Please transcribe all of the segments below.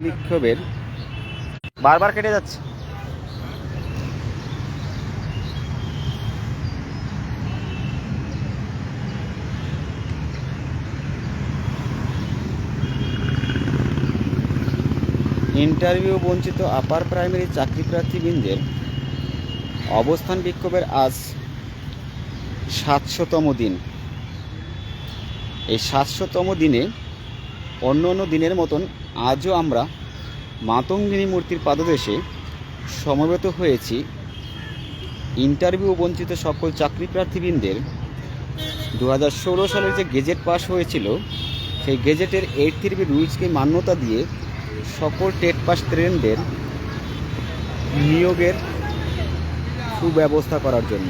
বিক্ষোভের বারবার কেটে যাচ্ছে। ইন্টারভিউ বঞ্চিত আপার প্রাইমারি চাকরি প্রার্থীবৃন্দের অবস্থান বিক্ষোভের আজ সাতশোতম দিন। এই সাতশোতম দিনে অন্য অন্য দিনের মতন আজও আমরা মাতঙ্গিনী মূর্তির পাদদেশে সমবেত হয়েছি। ইন্টারভিউ বঞ্চিত সকল চাকরি প্রার্থীবৃন্দের দু হাজার ষোলো সালের যে গেজেট পাস হয়েছিল, সেই গেজেটের এইট থ্রি রুলসকে মান্যতা দিয়ে সকল টেট পাস ট্রেনদের নিয়োগের সুব্যবস্থা করার জন্য।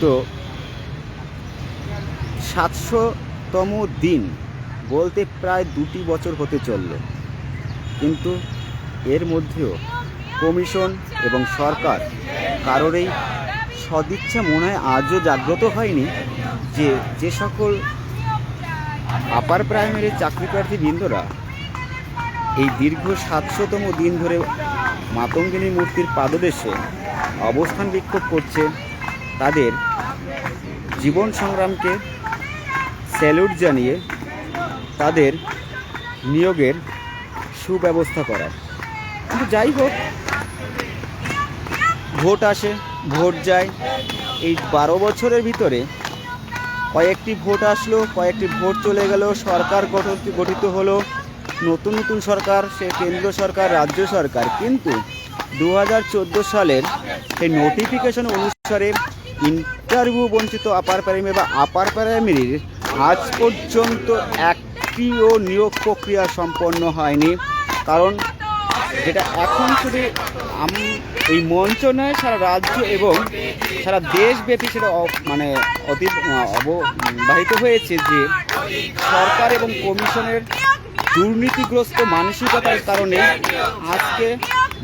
তো সাতশোতম দিন বলতে প্রায় দুটি বছর হতে চলল। কিন্তু এর মধ্যেও কমিশন এবং সরকার কারোরই সদিচ্ছা মনে হয় আজও জাগ্রত হয়নি যে যে সকল আপার প্রাইমারি চাকরি প্রার্থী বৃন্দরা এই দীর্ঘ সাতশোতম দিন ধরে মাতঙ্গিনী মূর্তির পাদদেশে অবস্থান বিক্ষোভ করছে তাদের জীবন সংগ্রামকে স্যালুট জানিয়ে তাদের নিয়োগের সুব্যবস্থা করার। কিন্তু যাই হোক, ভোট আসে, ভোট যায়। এই বারো বছরের ভিতরে কয়েকটি ভোট আসলো, কয়েকটি ভোট চলে গেল, সরকার গঠন, গঠিত হলো। নতুন নতুন সরকার, সে কেন্দ্র সরকার, রাজ্য সরকার। কিন্তু দু হাজার চোদ্দ সালের সেই নোটিফিকেশন অনুসারে ইন্টারভিউ বঞ্চিত আপার প্রাইমারি বা আপার প্রাইমারির আজ পর্যন্ত একটিও নিয়োগ প্রক্রিয়া সম্পন্ন হয়নি। কারণ যেটা এখন শুধু আম- এই মঞ্চ নয়, সারা রাজ্য এবং সারা দেশব্যাপী সেটা মানে অতি অববাহিত হয়েছে যে সরকার এবং কমিশনের দুর্নীতিগ্রস্ত মানসিকতার কারণে আজকে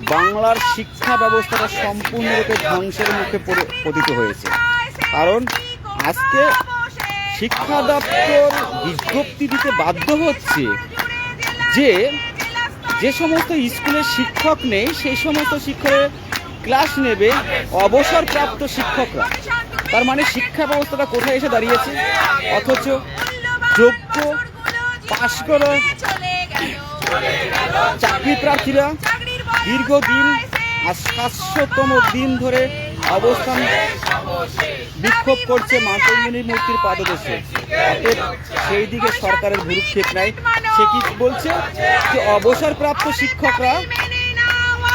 বাংলার শিক্ষা ব্যবস্থাটা সম্পূর্ণরূপে ধ্বংসের মুখে পতিত হয়েছে। কারণ আজকে শিক্ষা দপ্তর বিজ্ঞপ্তি দিতে বাধ্য হচ্ছে যে যে সমস্ত স্কুলের শিক্ষক নেই, সেই সমস্ত শিক্ষকের ক্লাস নেবে অবসরপ্রাপ্ত শিক্ষকরা। তার মানে শিক্ষা ব্যবস্থাটা কোথায় এসে দাঁড়িয়েছে? অথচ যোগ্য পাশ করা চাকরি প্রার্থীরা দীর্ঘদিন আর সাতশোতম দিন ধরে অবস্থান বিক্ষোভ করছে মাতঙ্গিনী মূর্তির পাদদেশে। অতএব সেই দিকে সরকারের ভুরুক্ষেপ নাই। সে কি বলছে? যে অবসরপ্রাপ্ত শিক্ষকরা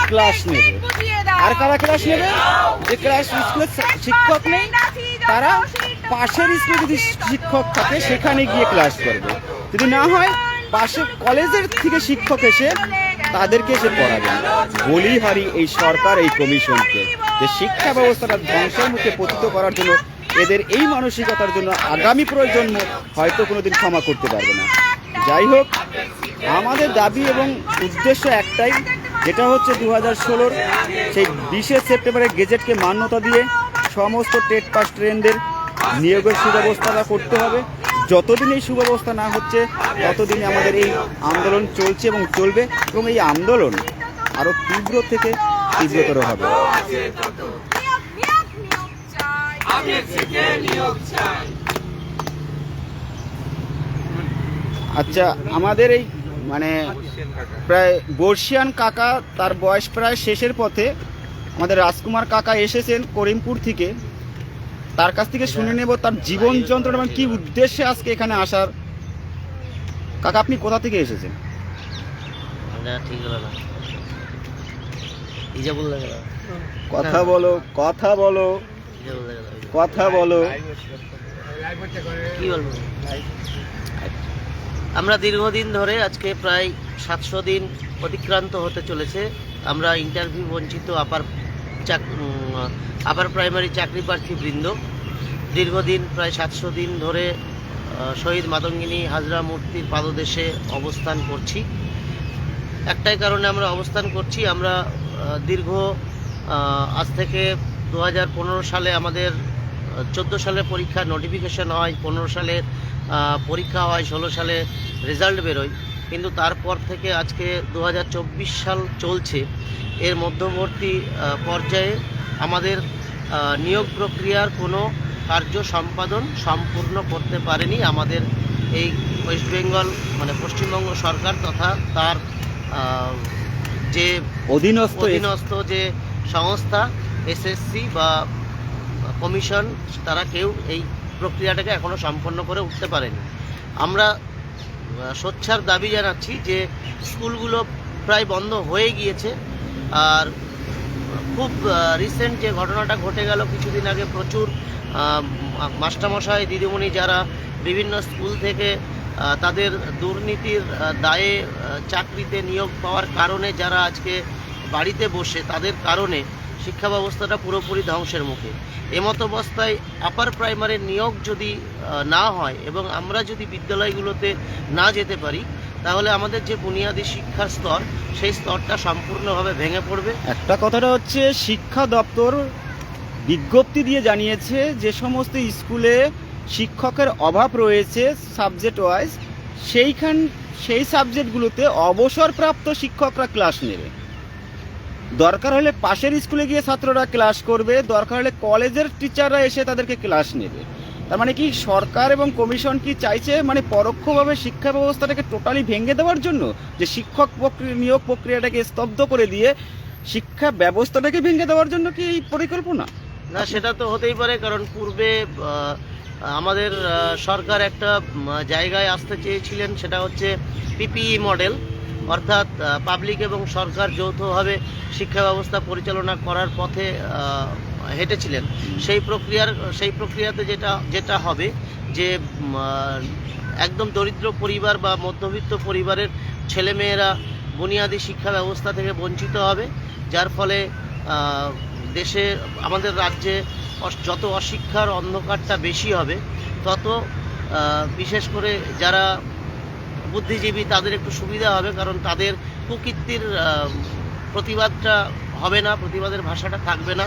ক্লাস নেবে। আর কারা ক্লাস নেবে? যে ক্লাস স্কুলের শিক্ষক নেই, তারা পাশের স্কুলে যদি শিক্ষক থাকে, সেখানে গিয়ে ক্লাস করবে। যদি না হয়, পাশে কলেজের থেকে শিক্ষক এসে তাদেরকে এসে পড়াবে। বলি হারি এই সরকার এই কমিশনকে যে শিক্ষা ব্যবস্থাটা ধ্বংসের মুখে পতিত করার জন্য এদের এই মানসিকতার জন্য আগামী প্রজন্ম হয়তো কোনোদিন ক্ষমা করতে পারবে না। যাই হোক, আমাদের দাবি এবং উদ্দেশ্য একটাই, যেটা হচ্ছে দু হাজার ষোলোর সেই বিশে সেপ্টেম্বরের গেজেটকে মান্যতা দিয়ে সমস্ত টেট পাস ট্রেনদের নিয়োগের সুব্যবস্থাটা করতে হবে। যতদিন এই সুব্যবস্থা না হচ্ছে, ততদিন আমাদের এই আন্দোলন চলছে এবং চলবে এবং এই আন্দোলন আরও তীব্র থেকে তীব্রতর হবে আচ্ছা আমাদের এই মানে প্রায় বর্ষিয়ান কাকা তার বয়স প্রায় শেষের পথে আমাদের রাজকুমার কাকা এসেছেন করিমপুর থেকে। তার কাছ থেকে শুনে নেব তার জীবন যন্ত্রণা এবং কি উদ্দেশ্যে আজকে এখানে আসার। কাকা আপনি কোথা থেকে এসেছেন? ঠিক কথা বলো কথা বলো। কথা বলো। কি বলব? আমরা দীর্ঘদিন ধরে আজকে প্রায় সাতশো দিন অতিক্রান্ত হতে চলেছে। আমরা ইন্টারভিউ বঞ্চিত আপার চাক আপার প্রাইমারি চাকরি প্রার্থী বৃন্দ। দীর্ঘদিন প্রায় সাতশো দিন ধরে শহীদ মাতঙ্গিনী হাজরা মূর্তির পাদদেশে অবস্থান করছি। একটাই কারণে আমরা অবস্থান করছি আমরা দীর্ঘ আজ থেকে দু হাজার পনেরো সালে আমাদের চোদ্দ সালে পরীক্ষা নোটিফিকেশন হয়, পনেরো সালে পরীক্ষা হয়, ষোলো সালে রেজাল্ট বেরোয়। কিন্তু তারপর থেকে আজকে দু হাজার চব্বিশ সাল চলছে। এর মধ্যবর্তী পর্যায়ে আমাদের নিয়োগ প্রক্রিয়ার কোনো কার্য সম্পাদন সম্পূর্ণ করতে পারেনি আমাদের এই ওয়েস্ট বেঙ্গল মানে পশ্চিমবঙ্গ সরকার তথা তার যে অধীনস্থ অধীনস্থ যে সংস্থা এসএসসি বা কমিশন তারা কেউ এই প্রক্রিয়াটাকে এখনও সম্পন্ন করে উঠতে পারেনি। আমরা সোচ্চার দাবি জানাচ্ছি যে স্কুলগুলো প্রায় বন্ধ হয়ে গিয়েছে। আর খুব রিসেন্ট যে ঘটনাটা ঘটে গেল কিছুদিন আগে প্রচুর মাস্টারমশাই দিদিমণি যারা বিভিন্ন স্কুল থেকে তাদের দুর্নীতির দায়ে চাকরিতে নিয়োগ পাওয়ার কারণে যারা আজকে বাড়িতে বসে, তাদের কারণে শিক্ষা ব্যবস্থাটা পুরোপুরি ধ্বংসের মুখে। এমত অবস্থায় আপার প্রাইমারি নিয়োগ যদি না হয় এবং আমরা যদি বিদ্যালয়গুলোতে না যেতে পারি, তাহলে আমাদের যে বুনিয়াদী শিক্ষার স্তর, সেই স্তরটা সম্পূর্ণভাবে ভেঙে পড়বে। একটা কথাটা হচ্ছে, শিক্ষা দপ্তর বিজ্ঞপ্তি দিয়ে জানিয়েছে যে সমস্ত স্কুলে শিক্ষকের অভাব রয়েছে সাবজেক্ট ওয়াইজ সেইখান, সেই সাবজেক্টগুলোতে অবসরপ্রাপ্ত শিক্ষকরা ক্লাস নেবে। দরকার হলে পাশের স্কুলে গিয়ে ছাত্ররা ক্লাস করবে, দরকার হলে কলেজের টিচাররা এসে তাদেরকে ক্লাস নেবে। তার মানে কি, সরকার এবং কমিশন কি চাইছে মানে পরোক্ষভাবে শিক্ষা ব্যবস্থাটাকে টোটালি ভেঙে দেওয়ার জন্য? যে শিক্ষক নিয়োগ প্রক্রিয়াটাকে স্তব্ধ করে দিয়ে শিক্ষা ব্যবস্থাটাকে ভেঙে দেওয়ার জন্য কি এই পরিকল্পনা? না, সেটা তো হতেই পারে, কারণ পূর্বে আমাদের সরকার একটা জায়গায় আসতে চেয়েছিলেন সেটা হচ্ছে পিপিই মডেল। অর্থাৎ পাবলিক এবং সরকার যৌথভাবে শিক্ষা ব্যবস্থা পরিচালনা করার পথে হেঁটেছিলেন। সেই প্রক্রিয়ার সেই প্রক্রিয়াতে যেটা যেটা হবে যে একদম দরিদ্র পরিবার বা মধ্যবিত্ত পরিবারের ছেলেমেয়েরা বুনিয়াদী শিক্ষা ব্যবস্থা থেকে বঞ্চিত হবে যার ফলে দেশে আমাদের রাজ্যে যত অশিক্ষার অন্ধকারটা বেশি হবে, তত বিশেষ করে যারা বুদ্ধিজীবী তাদের একটু সুবিধা হবে, কারণ তাদের কুকীর্তির প্রতিবাদটা হবে না, প্রতিবাদের ভাষাটা থাকবে না।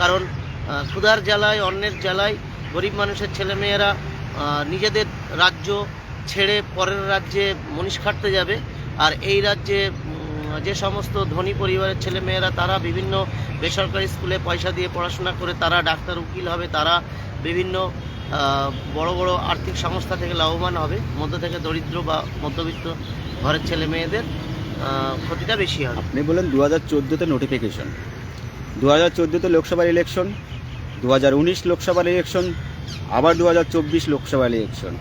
কারণ ক্ষুধার জ্বালায় অন্যের জ্বালায় গরিব মানুষের ছেলেমেয়েরা নিজেদের রাজ্য ছেড়ে পরের রাজ্যে মনীষ খাটতে যাবে। আর এই রাজ্যে যে সমস্ত ধনী পরিবারের ছেলেমেয়েরা, তারা বিভিন্ন বেসরকারি স্কুলে পয়সা দিয়ে পড়াশোনা করে তারা ডাক্তার, উকিল হবে, তারা বিভিন্ন বড় বড় আর্থিক সংস্থা থেকে লাভবান হবে। মধ্য থেকে দরিদ্র বা মধ্যবিত্ত ঘরের ছেলে মেয়েদের ক্ষতিটা বেশি হবে। আপনি বলেন দু হাজার চোদ্দোতে নোটিফিকেশন দু হাজার চোদ্দোতে লোকসভার ইলেকশন দু হাজার উনিশ লোকসভার ইলেকশন আবার দু হাজার চব্বিশ লোকসভার ইলেকশন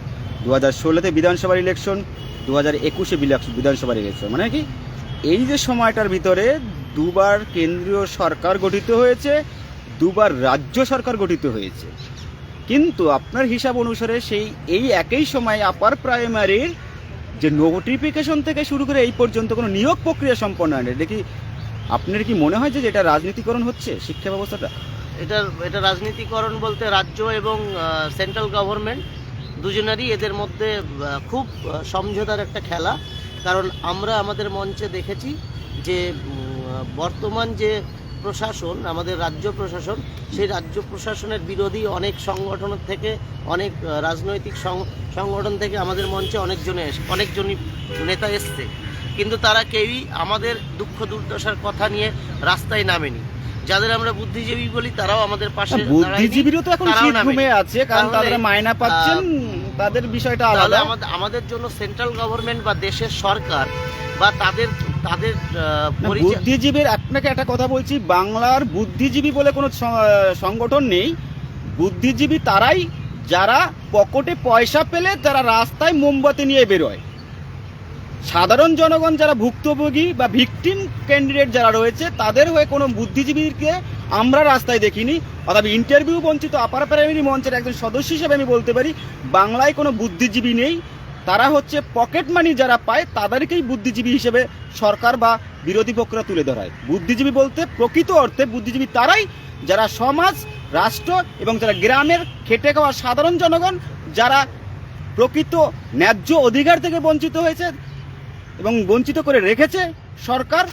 দু হাজার ষোলোতে বিধানসভার ইলেকশন দু হাজার একুশে বিধানসভার ইলেকশন মানে কি? এই যে সময়টার ভিতরে দুবার কেন্দ্রীয় সরকার গঠিত হয়েছে, দুবার রাজ্য সরকার গঠিত হয়েছে। কিন্তু আপনার হিসাব অনুসারে সেই, এই একই সময় আপার প্রাইমারির যে নোটিফিকেশন থেকে শুরু করে এই পর্যন্ত কোনো নিয়োগ প্রক্রিয়া সম্পন্ন হয়নি। কি আপনার কি মনে হয় যে এটা রাজনীতিকরণ হচ্ছে, শিক্ষা ব্যবস্থাটা? এটা এটা রাজনীতিকরণ বলতে রাজ্য এবং সেন্ট্রাল গভর্নমেন্ট দুজনেরই এদের মধ্যে খুব সমঝোতার একটা খেলা। কারণ আমরা আমাদের মঞ্চে দেখেছি যে বর্তমান যে প্রশাসন আমাদের রাজ্য প্রশাসন সেই রাজ্য প্রশাসনের বিরোধী অনেক সংগঠন থেকে অনেক রাজনৈতিক সংগঠন থেকে আমাদের মঞ্চে অনেকজনে এস অনেকজনই নেতা এসছে। কিন্তু তারা কেউই আমাদের দুঃখ দুর্দশার কথা নিয়ে রাস্তায় নামেনি। যাদের আমরা বুদ্ধিজীবী বলি তারাও আমাদের পাশে দাঁড়ায়নি। বুদ্ধিজীবীরও তো এখন আছে কারণ তারা মায়না পাচ্ছেন তাদের বিষয়টা আলাদা। আমাদের জন্য সেন্ট্রাল গভর্নমেন্ট বা দেশের সরকার বা তাদের তাদের বুদ্ধিজীবীর আপনাকে একটা কথা বলছি বাংলার বুদ্ধিজীবী বলে কোনো সংগঠন নেই। বুদ্ধিজীবী তারাই যারা পকেটে পয়সা পেলে যারা রাস্তায় মোমবাতি নিয়ে বেরোয়। সাধারণ জনগণ যারা ভুক্তভোগী বা ভিকটিম ক্যান্ডিডেট যারা রয়েছে তাদের হয়ে কোনো বুদ্ধিজীবীকে আমরা রাস্তায় দেখিনি। অর্থাৎ ইন্টারভিউ বঞ্চিত আপার প্রাইমারি মঞ্চের একজন সদস্য হিসেবে আমি বলতে পারি বাংলায় কোনো বুদ্ধিজীবী নেই। তারা হচ্ছে পকেট মানি যারা পায় তাদেরকেই বুদ্ধিজীবী হিসেবে সরকার বা বিরোধী পক্ষরা তুলে ধরায়। বুদ্ধিজীবী বলতে প্রকৃত অর্থে বুদ্ধিজীবী তারাই যারা সমাজ, রাষ্ট্র এবং যারা গ্রামের খেটে খাওয়া সাধারণ জনগণ যারা প্রকৃত ন্যায্য অধিকার থেকে বঞ্চিত হয়েছে এবং বঞ্চিত করে রেখেছে সরকার,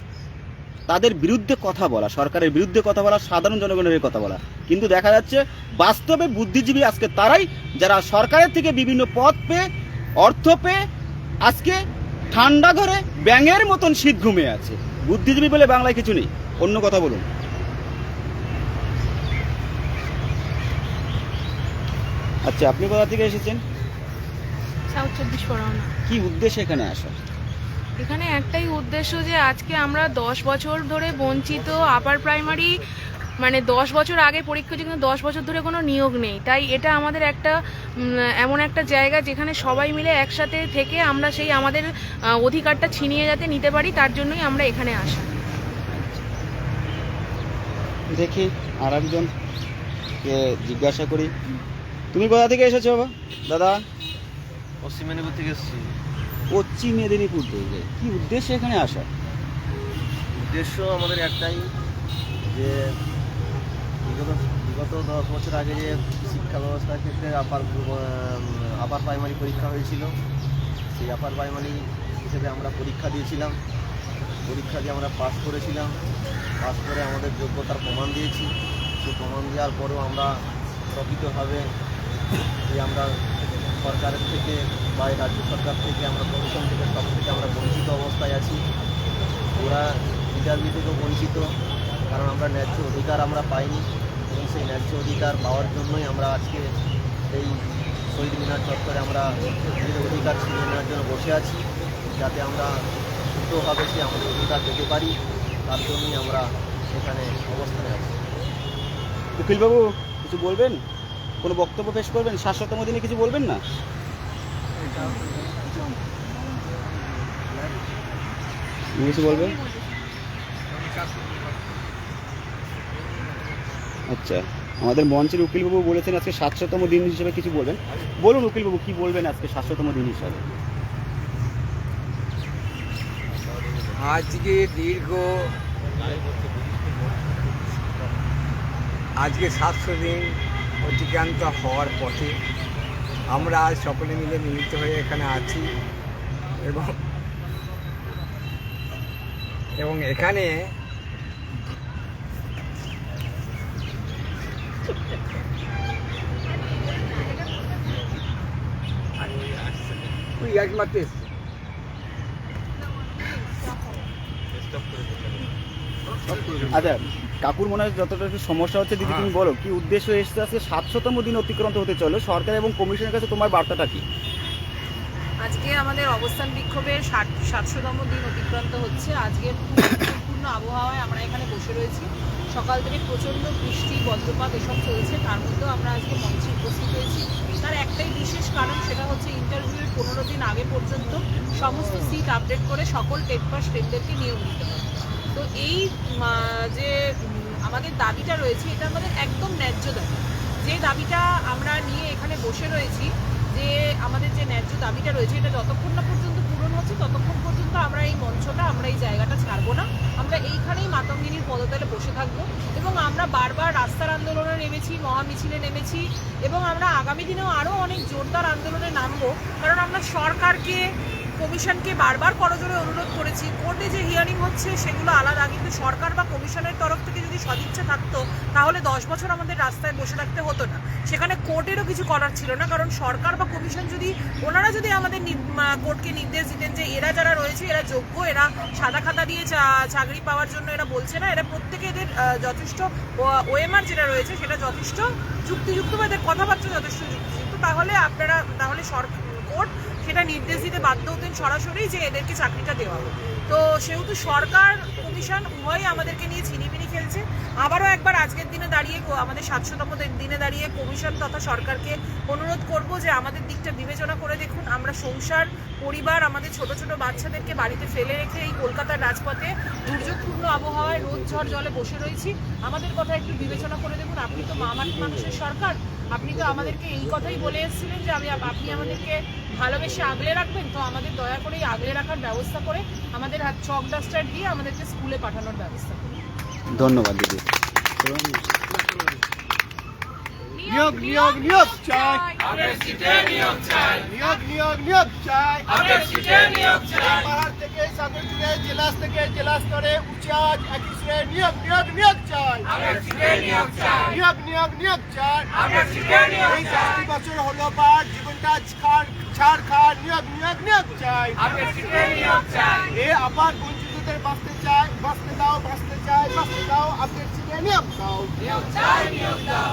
তাদের বিরুদ্ধে কথা বলা, সরকারের বিরুদ্ধে কথা বলা, সাধারণ জনগণের কথা বলা। কিন্তু দেখা যাচ্ছে বাস্তবে বুদ্ধিজীবী আজকে তারাই যারা সরকারের থেকে বিভিন্ন পদ পেয়ে অর্থ পেয়ে আজকে ঠান্ডা ধরে ব্যাঙের মতন শীত ঘুমিয়ে আছে। বুদ্ধিজীবী বলে বাংলায় কিছু নেই। অন্য কথা বলুন। আচ্ছা আপনি কোথা থেকে এসেছেন? সাউথ চব্বিশ পরগনা। কি উদ্দেশ্যে এখানে আসা? এখানে একটাই উদ্দেশ্য যে আজকে আমরা দশ বছর ধরে বঞ্চিত আপার প্রাইমারি মানে দশ বছর আগে পরীক্ষা কিন্তু দশ বছর ধরে কোনো নিয়োগ নেই। তাই এটা আমাদের একটা এমন একটা জায়গা যেখানে সবাই মিলে একসাথে থেকে আমরা সেই আমাদের অধিকারটা ছিনিয়ে যাতে নিতে পারি তার জন্যই আমরা এখানে আসা। দেখি আর একজন জিজ্ঞাসা করি। তুমি কোথা থেকে এসেছ বাবা? দাদা? পশ্চিম মেদিনীপুর থেকে এসেছি। পশ্চিম মেদিনীপুর থেকে। কি উদ্দেশ্যে এখানে আসা? উদ্দেশ্য আমাদের একটাই যে বিগত বিগত দশ বছর আগে যে শিক্ষা ব্যবস্থার ক্ষেত্রে আপার আপার প্রাইমারি পরীক্ষা হয়েছিল, সেই আপার প্রাইমারি হিসেবে আমরা পরীক্ষা দিয়েছিলাম। পরীক্ষা দিয়ে আমরা পাস করেছিলাম। পাস করে আমাদের যোগ্যতার প্রমাণ দিয়েছি। সেই প্রমাণ দেওয়ার পরেও আমরা প্রকৃতভাবে যে আমরা সরকারের থেকে বা রাজ্য সরকার থেকে আমরা কমিশন থেকে সব থেকে আমরা বঞ্চিত অবস্থায় আছি। ওরা ইন্টারভিউ থেকেও বঞ্চিত। কারণ আমরা ন্যায্য অধিকার আমরা পাইনি এবং সেই ন্যায্য অধিকার পাওয়ার জন্যই আমরা আজকে এই শহীদ মিনার চত্বরে আমরা নিজেদের অধিকার ছিনিয়ে নেওয়ার জন্য বসে আছি যাতে আমরা শুদ্ধভাবে সে আমাদের অধিকার পেতে পারি তার জন্যই আমরা সেখানে অবস্থানে আছি। উকিলবাবু কিছু বলবেন? কোনো বক্তব্য পেশ করবেন? শাশ্বতম দিনে কিছু বলবেন না? কিছু বলবেন? আচ্ছা আমাদের মঞ্চের উকিলবাবু বলেছেন আজকে সাতশোতম দিন হিসেবে কিছু বলবেন। বলুন উকিলবাবু, কি বলবেন আজকে সাতশোতম দিন হিসাবে? আজকে দীর্ঘ, আজকে সাতশো দিন অতিক্রান্ত হওয়ার পথে আমরা আজ সকলে মিলে মিলিত হয়ে এখানে আছি এবং এবং এখানে ওই একমাত্র। আচ্ছা কাকুর মনে হয় যতটা একটু সমস্যা হচ্ছে দিদি তুমি বলো কি উদ্দেশ্য এসছে আজকে সাতশোতম দিন অতিক্রান্ত হতে চলো? সরকার এবং কমিশনের কাছে তোমার বার্তাটা কি? আজকে আমাদের অবস্থান বিক্ষোভের ষাট সাতশোতম দিন অতিক্রান্ত হচ্ছে। খুব গুরুত্বপূর্ণ আবহাওয়ায় আমরা এখানে বসে রয়েছি। সকাল থেকে প্রচণ্ড বৃষ্টি, বজ্রপাত এসব চলছে। তার মধ্যেও আমরা আজকে মঞ্চে উপস্থিত হয়েছি। তার একটাই বিশেষ কারণ, সেটা হচ্ছে ইন্টারভিউয়ের পনেরো দিন আগে পর্যন্ত সমস্ত সিট আপডেট করে সকল টেট পাস টেটদেরকে নিয়োগ দিতে হবে। তো এই যে আমাদের দাবিটা রয়েছে, এটা আমাদের একদম ন্যায্য দাবি। যে দাবিটা আমরা নিয়ে এখানে বসে রয়েছি, যে আমাদের যে ন্যায্য দাবিটা রয়েছে, এটা যতক্ষণ না পর্যন্ত পূরণ হচ্ছে, ততক্ষণ পর্যন্ত আমরা এই মঞ্চটা, আমরা এই জায়গাটা ছাড়বো না। আমরা এইখানেই মাতঙ্গিনীর পদতলে বসে থাকব এবং আমরা বারবার রাস্তার আন্দোলনে নেমেছি মহামিছিলে নেমেছি এবং আমরা আগামী দিনেও আরও অনেক জোরদার আন্দোলনে নামবো। কারণ আমরা সরকারকে কমিশনকে বারবার করজোরে অনুরোধ করেছি। কোর্টে যে হিয়ারিং হচ্ছে, সেগুলো আলাদা। কিন্তু সরকার বা কমিশনের তরফ থেকে যদি সদিচ্ছা থাকতো, তাহলে দশ বছর আমাদের রাস্তায় বসে থাকতে হতো না। সেখানে কোর্টেরও কিছু করার ছিল না। কারণ সরকার বা কমিশন যদি, ওনারা যদি আমাদের কোর্টকে নির্দেশ দিতেন যে এরা যারা রয়েছে, এরা যোগ্য, এরা সাদা খাতা দিয়ে চাকরি পাওয়ার জন্য এরা বলছে না, এরা প্রত্যেকে এদের যথেষ্ট ওএমআর যেটা রয়েছে, সেটা যথেষ্ট যুক্তিযুক্ত বা এদের কথাবার্তা যথেষ্ট যুক্তিযুক্ত। তাহলে আপনারা, তাহলে সরকার কোর্ট সেটা নির্দেশ দিতে বাধ্য হতেন সরাসরি যে এদেরকে চাকরিটা দেওয়া হবে তো সেহেতু সরকার, কমিশন উভয়ই আমাদেরকে নিয়ে ছিনিমিনি খেলছে। আবারও একবার আজকের দিনে দাঁড়িয়ে আমাদের সাতশোতম দিনে দাঁড়িয়ে কমিশন তথা সরকারকে অনুরোধ করব যে আমাদের দিকটা বিবেচনা করে দেখুন। আমরা সংসার, পরিবার, আমাদের ছোট ছোট বাচ্চাদেরকে বাড়িতে ফেলে রেখে এই কলকাতার রাজপথে দুর্যোগপূর্ণ আবহাওয়ায় রোদ ঝড় জলে বসে রয়েছি। আমাদের কথা একটু বিবেচনা করে দেখুন। আপনি তো মা মানুষের সরকার। আপনি তো আমাদেরকে এই কথাই বলে এসেছিলেন যে আমি আপনি আমাদেরকে ভালোবেসে আগলে রাখবেন, তো আমাদের দয়া করে এই আগলে রাখার ব্যবস্থা করে আমাদের হাত চক ডাস্টার দিয়ে আমাদেরকে স্কুলে পাঠানোর ব্যবস্থা করুন। ধন্যবাদ দিদি। উনি নিয়োগ নিয়োগ নিয়োগ চাই। নিয়োগ নিয়োগ নিয়োগ চাই। পাহাড় থেকে সাগর জুড়ে জেলা থেকে জেলা স্তরে উচ্চ আজ একই সুরে নিয়োগ নিয়োগ নিয়োগ চাই। নিয়োগ নিয়োগ নিয়োগ চাই। এই চারটি বছর হলো পার জীবনটা ছাড় ছাড় খার নিয়োগ নিয়োগ নিয়োগ চাই। এ আবার বঞ্চিতদের বাঁচতে চায় বাঁচতে দাও বাঁচতে চাই। বাঁচতে দাও আপডেট সিটে নিয়োগ দাও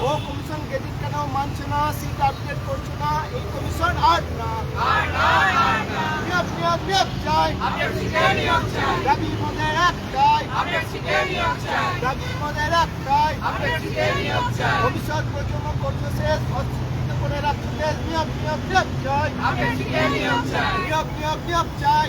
ও কমিশন গেদিক কেন মানছে না সিট আপডেট করছে না এই কমিশন আর না নিয়োগ নিয়োগ নিয়োগ চাই দাবি মধ্যে একটাই দাবি মধ্যে একটাই ভবিষ্যৎ প্রজন্ম করছে শেষ অস্বীকৃত করে রাখছে দেশ নিয়োগ নিয়োগ নিয়োগ চাই নিয়োগ নিয়োগ নিয়োগ চাই